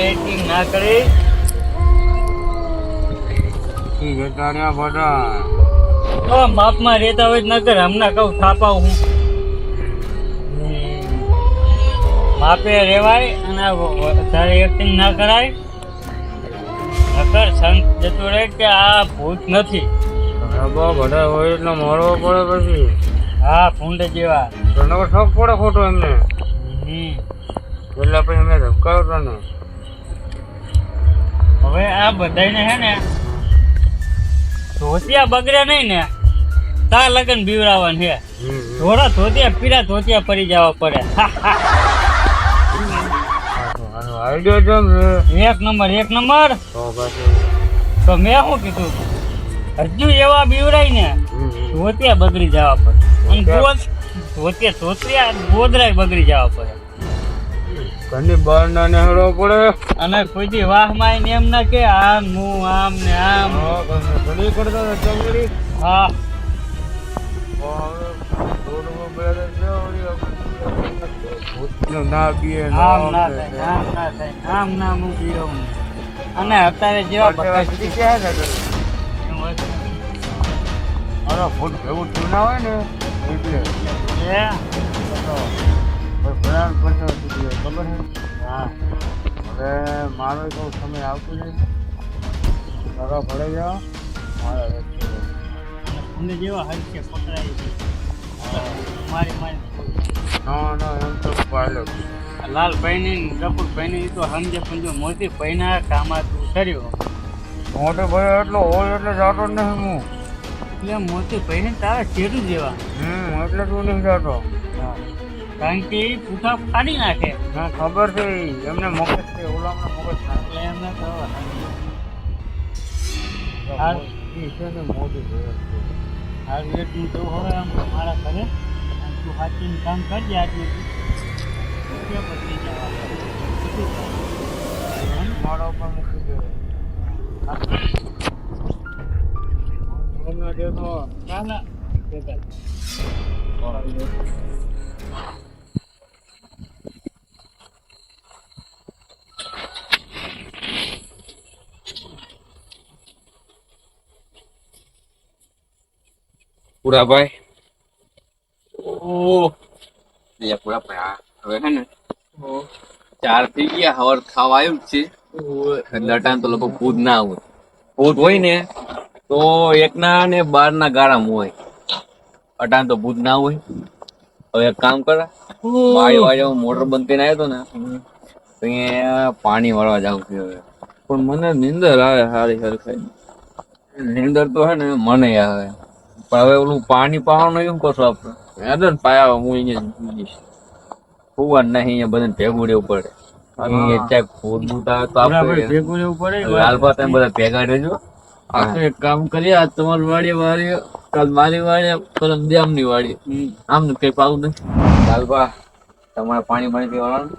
એટિંગ ના કરી. ઘટાડ્યા બધા તો માપમાં રહેતા હોય નગર હમણાં કહું થાપાવ હું. માપે રેવાય અને વધારે એક્ટિંગ ના કરાય. નકર સંત જતું રહે કે આ ભૂત નથી. રબા બધા હોય એટલે મળવો પડે પછી. હા ફૂંડ જેવા. તો શોખ પડે ખોટો એમને. હમ. એટલે પછી અમે ધબકાયો તો ને. હવે આ બધાને હે ને ધોતિયા બગડે નહીં ને. તાર લગન બીવડાવવાનું છે. થોડા ધોતિયા પીરા ધોતિયા પડી જવા પડે. આઈડિયો એક નંબર એક નંબર. તો મેં શું કીધું? હજુ એવા બીવડાય ને. ધોતિયા બગડી જવા પડે. અને ગોદ ધોતિયા ધોતિયા ગોદરાય બગડી જવા પડે. ઘરની બહાર ના નીકળવો પડે. અને કોઈ વાહમાં એમ ના કે આમ હું આમ ને આમ. ચમડી હા. અને અત્યારે જેવા બધા એમ હોય છે. અરે ભૂત ભેગું થયું ના હોય ને એટલે ખબર હા. હવે મારો તો સમય આવતો છે મારા ભરે જાઓ મારા અને જેવા હલકે પકડાય છે. મારી મારી ના ના તો લાલ ભાઈ ની કપૂર ભાઈ ની તો સમજે સમજો મોતી ભાઈ ના કામમાં તું કર્યો મોટો ભાઈ એટલો હોય એટલે જાતો નહીં હું. એટલે મોતી ભાઈ ને તારા ચેડું જેવા. હમ એટલે તું નહીં જાતો. કારણ કે એ પૂઠા ફાડી નાખે. હા ખબર છે એમને મગજ છે ઓલામાં મગજ એટલે એમને ખબર છે ને મોટી ભાઈ. છે. હાલ એટલું તો હવે આમ મારા ઘરે. તું હાચીને કામ કરજે આટલું બદલી જવા શું પણ ઉપર મૂકી દે. એમને દેખો ના ના. પુરાભાઈ ઓ લે પુરાભાઈ આ હવે હે ને. ચાર થઈ ગયા હવાર ખાવા આવ્યું છે. એટલે અટાણ તો લોકો ભૂત ના હોય. ભૂત હોય ને તો એકના ને બાર ના ગાળામાં હોય. અટાણ તો ભૂત ના હોય. હવે એક કામ કર વાળી વાળી મોટર બંધ કરીને આવ્યો તો ને તો અહીંયા પાણી વાળવા જાવ છું હવે. પણ મને નીંદર આવે સારી સારી નીંદર તો હે ને મને આવે. પણ હવે ઓલું પાણી પાવાનું એવું કરશું આપણે. યાદ ને પાયા હું અહીંયા જઈશ ફુવા નહીં અહીંયા બધાને ભેગું રહેવું પડે. અહીંયા ચાક ભૂત ભૂત આવે તો આપણે ભેગું રહેવું પડે લાલપા તમે બધા ભેગા રહેજો. આપણે એક કામ કરીએ આજ તમારી વાડી વાળી કાલ મારી વાડી પરમ દેમની વાડી આમ ને કઈ પાવું નહીં હાલભા તમારે પાણી પાણી પીવાનું?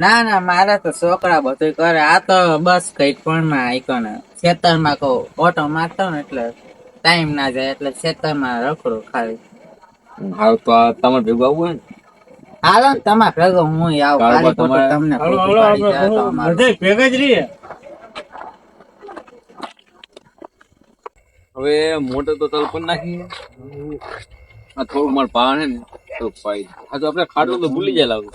ના ના મારે તો છોકરા બધું કરે. આ તો બસ કંઈક પણ માં આઈકો ને ખેતરમાં કહું ઓટો મારતો ને એટલે ટાઈમ ના જાય એટલે ખેતરમાં રખડું ખાલી હાલ તો તમારે ભેગું આવવું હોય ને? હાલો ને તમારે ભેગો હું આવું. તમને ભેગા જ રહીએ. હવે મોટર તો તલ પણ નાખીએ. આ થોડું મારે પાણ ને તો પાઈ. આ તો આપણે ખાટું તો ભૂલી જાય લાગુ.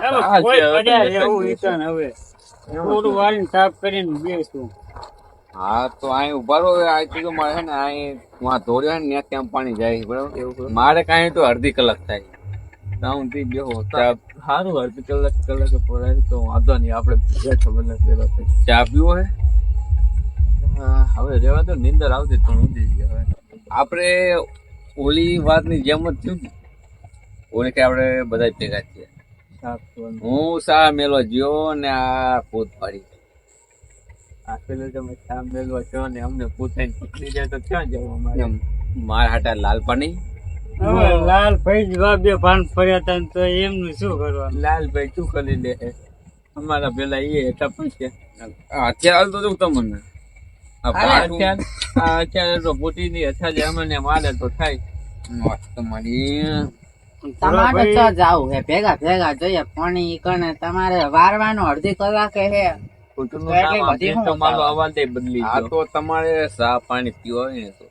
હા, કોઈ એવું હવે થોડું વાળીને સાફ કરીને બેસું. હા તો અહીં ઊભા રહો આ તો મારે ને અહીં વાં ધોર્યો ને ત્યાં ત્યાં પાણી જાય બરાબર? બરાબર મારે કાંઈ તો અડધી કલાક થાય ત્યાં સુધી બેહો. સારું અડધી કલાક કલાક પડાય તો વાંધો નહીં આપણે બેઠો બને પેલો ચા પીવો હે? હવે રેવા તો નીંદર આવતી તો ઊંધી ગઈ હવે. આપણે ઓલી વાતની જેમ જ થયું ને ઓલી કે આપણે બધા ભેગા છીએ હું સા મેલો જ્યો ને આ ભૂત પાડી. આપેલું તમે ચા મેલવા છો ને અમને પૂછાઈને પકડી જાય તો ક્યાં જવું અમારે? મારા હાટા લાલ પાણી હવે લાલ ભાઈ ભાન ફર્યા હતા તો એમનું શું કરવાનું? લાલભાઈ શું કરી દે અમારા પેલા એ હતા પછી. અત્યારે તો જો તમને. આ અરે ભાડું- આ અત્યારે તો અમને મારે તો થાય. મસ્ત તમારી. તમારે તો જાવ હે ભેગા ભેગા જોઈએ પાણી કણે તમારે વારવાનો અડધી કલાકે હે. કુટુંબનું નામ બધી આપે શું તો મારો બતાવો? અવાજ બદલી આ તો તમારે ચા પાણી પીવા હોય ને તો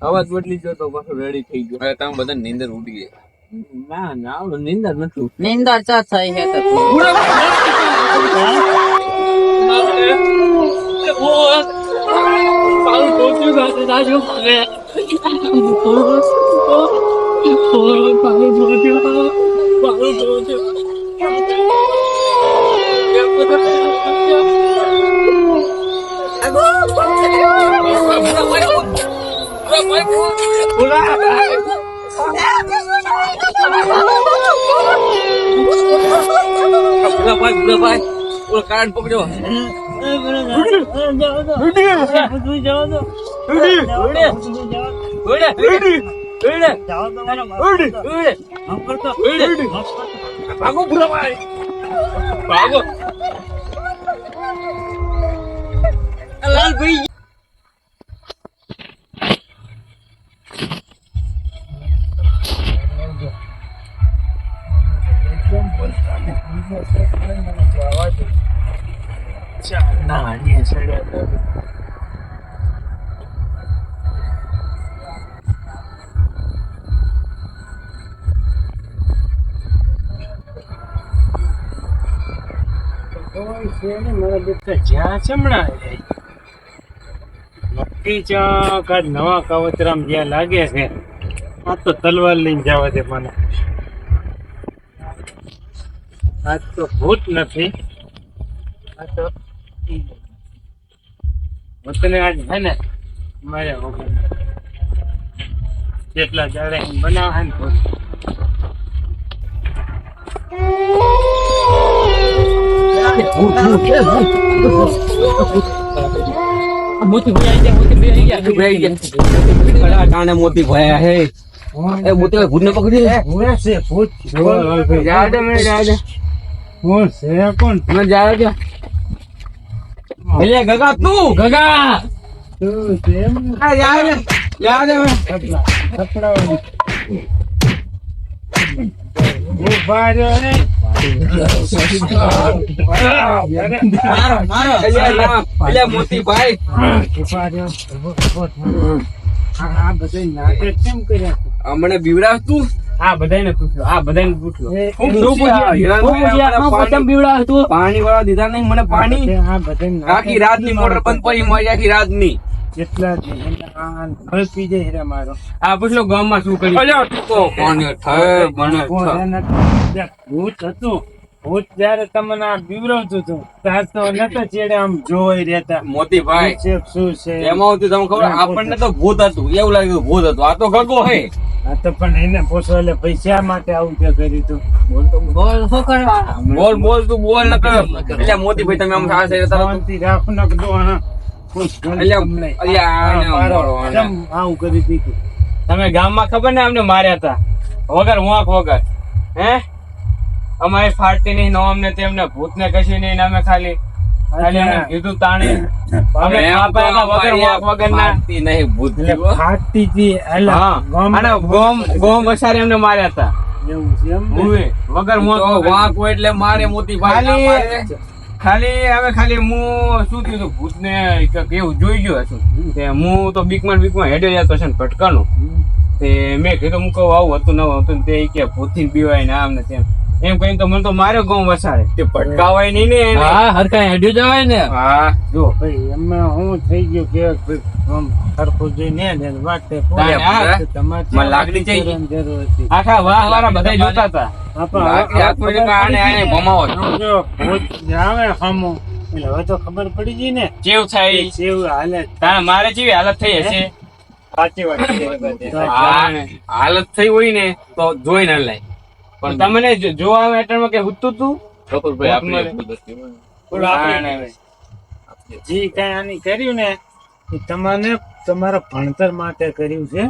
અવાજ બદલી ગયો પાછો રેડી થઈ ગયો તમે બધા નીંદર ઉડી ગયા ના ના નીંદર નથી નીંદર ચા થઈ હે તો ભાઈ ભાઈ ઓલો કાર્ડ પકડ્યો ભાગો ભૂરા ભાઈ. ભાગો લાલભાઈ જ્યાં ચમડા નક્કી ચા કાંઈક નવા કાવતરામ જ્યાં લાગે છે. આ તો તલવાર લઈને જવા દે મને. આ તો ભૂત નથી. આ તો વતને આજ છે ને મારે વગર જેટલા જાડે બનાવે ને ભૂત. મોતી ભયા હે. એ મોતી ભાઈ ભૂતને પકડી ભૂત છે ભૂત જા દે મને જા દે કોણ છે કોણ મને જા દે એટલે ને મારો મારો. આ બધા નાટક કેમ કર્યા અમને બીવડાવ તું આ બધાને પૂછ્યો આ બધાને પૂછ્યો હું પૂછ્યા? હિરણભાઈ, આપણે પાણી વાળા દીધા નહીં મને પાણી આખી રાતની મોટર બંધ પડી મળી આખી રાતની જેટલા છે? પી જાય હીરા મારો. આ પૂછલો ગામમાં શું કર્યું? અલ્યા તું તો મને ભૂત હતું. ભૂત જયારે તમને આ બીવરાવતું હતું ત્યાર તો નતા ચેડે આમ જોઈ રહેતા. મોતીભાઈ છે શું છે? એમાં હતું તમને ખબર આપણને તો ભૂત હતું. એવું લાગ્યું ભૂત હતું. આ તો ગગો હે. આ તો પણ એને પૂછો એટલે પૈસા માટે આવું કે કર્યું તું? બોલ શું કરવા? બોલ બોલ તું બોલ ન કર એટલે મોતીભાઈ તમે આમ રાખ શાંતિ રાખો ને હા તમે ગામમાં ખબર ને અમને માર્યા હતા વગર વાંક વગર. હે? અમારી ફાટતી નહીં નો અમને તેમને ભૂતને કશી નહીં અમે ખાલી ખાલી અમને કીધું તાણે. અમે એમ ખા તો પાયા વગર વાંક વગર ના નહીં ભૂત ફાટતી હતી એટલે અને ગોમ ગોમ વસારે અમને માર્યા હતા એવું છે એમ વગર વાંક તો વગર. વાંક હોય એટલે મારે મોતીભાઈ ના ખાલી હવે ખાલી હું શું થયું હતું? ભૂતને કેવું એવું જોઈ ગયો છું તે હું તો બીકમાં બીકમાં હેડે જતો છે ને ભટકાનો તે મેં કીધું હું કહું આવું હતું ન હતું ને તે કે ભૂતથી બીવાય ને આમ ને તેમ. એમ કઈ તો મને તો માર્યો ગોમ વસાડે તે પટકાવાય નહીં ને હા હરખા હેડ્યું જવાય ને. હા જો. ભાઈ એમાં હું થઈ ગયો કે સરખું જોઈને ને વાત તમારે લાગણી થઈ આખા વાહ વાળા બધા જોતા હતા. ખબર પડી ગઈ. ને. કેવ થાય. કેવ હાલત મારે જેવી હાલત થઈ હશે? સાચી વાત હાલત થઈ હોય ને તો જોઈ ને લાય પણ તમને જો- જોવા આવે એટલામાં કે હુતું તું? કપૂરભાઈ આપણે જે કઈ આની કર્યું ને? એ તમને તમારા ભણતર માટે કર્યું છે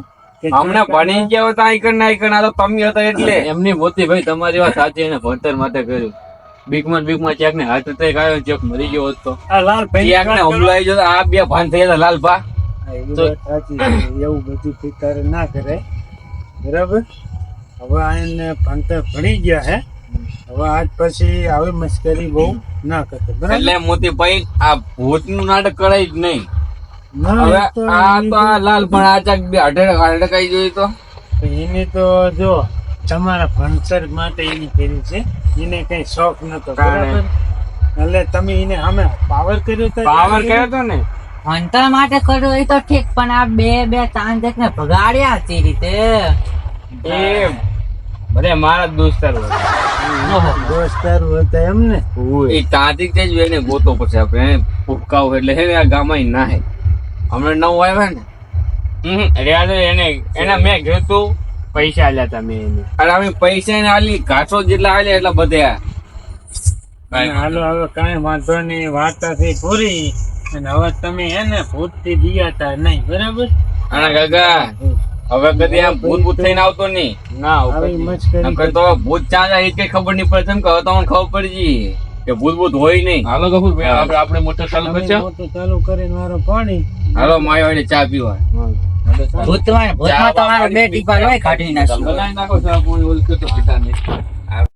હમણાં ભણી ગયા હતા આઈકન ના આઈકન આ તો તમે હતા એટલે. એમની મોતી ભાઈ તમારી વાત સાચી એને ભણતર માટે કર્યું. બીકમાં બીકમાં ચેક ને હાર્ટ એટેક આવ્યો ચેક મરી ગયો હતો આ લાલ ભાઈ ચેક ને હમલાઈ આવી જતો આ બે ભાન થઈ ગયા લાલ ભા. સાચી એવું બધું ફિકર ના કરે બરાબર? હવે આને ભણતર ભણી ગયા હે. હવે આજ પછી આવી મશ્કરી બહુ ના કરતો બરાબર? એટલે મોતીભાઈ આ ભૂતનું નાટક કરાય જ નહીં. હવે તો આ તો આ લાલ પણ આ ચાક બે અઢાર અઢકાઈ જોઈ તો. એને તો જો તમારા ભણતર માટે એને કરી છે. એને કઈ શોખ નતો બરાબર? એટલે તમે એને સામે પાવર કર્યો તો પાવર કર્યો તો ને? ભણતર માટે કર્યો એ તો ઠીક પણ આ બે બે ચાંદક ને ભગાડ્યા તે રીતે. એ બધે મારા જ દોસ્તાર હોય. દોસ્તાર એમ ને? એ તાંતિક તે જ એને ગોતો પછી આપણે એને ફૂંકાવ એટલે હે ને આ ગામમાં ના હે હમણાં નવ આવ્યા ને. હમ, તો એને એના મેં કીધું તું પૈસા આલ્યા તા મેં એને. અરે અમે પૈસા એને આલી ઘાસો જેટલા આલ્યા એટલા બધે હાલો હવે કાંઈ વાંધો નહીં વાર્તા થઈ પૂરી. અને હવે તમે હે ને ભૂતથી દિયાતા નહીં બરાબર? અને કાકા હવે કદી આમ ભૂત ભૂત થઈને આવતો નહીં. ના આવી નકર તો ભૂત ચાલે એ કઈ ખબર નહીં પડે. કે હવે તો ખબર પડી કે ભૂત ભૂત હોય નહીં. હાલો કપૂર આપણે આપણે મોટર ચાલુ મોટું ચાલુ કરીને મારો પાણી. હાલો માય વાળી ચા પીવા. ભૂતમાં ભૂતમાં તમારો બે ટીપા હોય કાઢી નાખો બનાવી નાખો ચા ઓલ કરતો પીતા નહીં.